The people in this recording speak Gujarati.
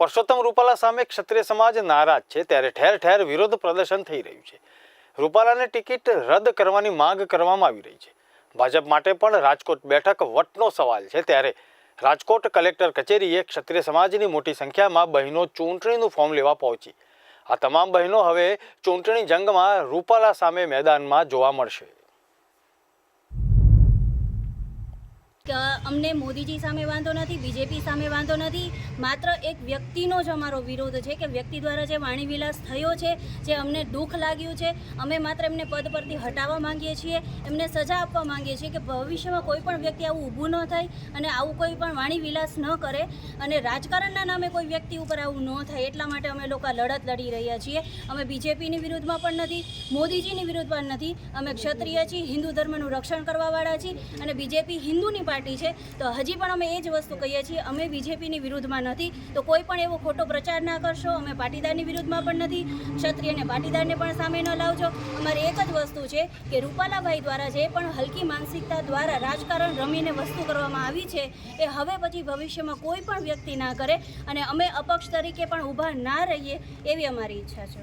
પરસોત્તમ રૂપાલા સામે ક્ષત્રિય સમાજ નારાજ છે ત્યારે ઠેર ઠેર વિરોધ પ્રદર્શન થઈ રહ્યું છે. રૂપાલાને ટિકિટ રદ કરવાની માંગ કરવામાં આવી રહી છે. ભાજપ માટે પણ રાજકોટ બેઠક વટનો સવાલ છે ત્યારે રાજકોટ કલેક્ટર કચેરીએ ક્ષત્રિય સમાજની મોટી સંખ્યામાં બહેનો ચૂંટણીનું ફોર્મ લેવા પહોંચી. આ તમામ બહેનો હવે ચૂંટણી જંગમાં રૂપાલા સામે મેદાનમાં જોવા મળશે. અમને મોદીજી સામે વાંધો નથી, બીજેપી સામે વાંધો નથી. માત્ર એક વ્યક્તિનો જ અમારો વિરોધ છે કે વ્યક્તિ દ્વારા જે વાણીવિલાસ થયો છે, જે અમને દુઃખ લાગ્યું છે, અમે માત્ર એમને પદ પરથી હટાવવા માંગીએ છીએ, એમને સજા આપવા માંગીએ છીએ કે ભવિષ્યમાં કોઈ પણ વ્યક્તિ આવું ઊભું ન થાય અને આવું કોઈ પણ વાણીવિલાસ ન કરે અને રાજકારણના નામે કોઈ વ્યક્તિ ઉપર આવું ન થાય, એટલા માટે અમે લોકો લડત લડી રહ્યા છીએ. અમે બીજેપીની વિરુદ્ધમાં પણ નથી, મોદીજીની વિરુદ્ધમાં નથી. અમે ક્ષત્રિય છીએ, હિન્દુ ધર્મનું રક્ષણ કરવાવાળા છીએ અને બીજેપી હિન્દુની પાર્ટી છે. તો હજી પણ અમે એ જ વસ્તુ કહીએ છીએ, અમે બીજેપીની વિરુદ્ધમાં નથી. તો કોઈ પણ એવો ખોટો પ્રચાર ના કરશો, અમે પાટીદારની વિરુદ્ધમાં પણ નથી. ક્ષત્રિય અને પાટીદારને પણ સામે ન લાવજો. અમારી એક જ વસ્તુ છે કે રૂપાલાભાઈ દ્વારા જે પણ હલકી માનસિકતા દ્વારા રાજકારણ રમીને વસ્તુ કરવામાં આવી છે, એ હવે પછી ભવિષ્યમાં કોઈ પણ વ્યક્તિ ના કરે અને અમે અપક્ષ તરીકે પણ ઊભા ના રહીએ, એવી અમારી ઈચ્છા છે.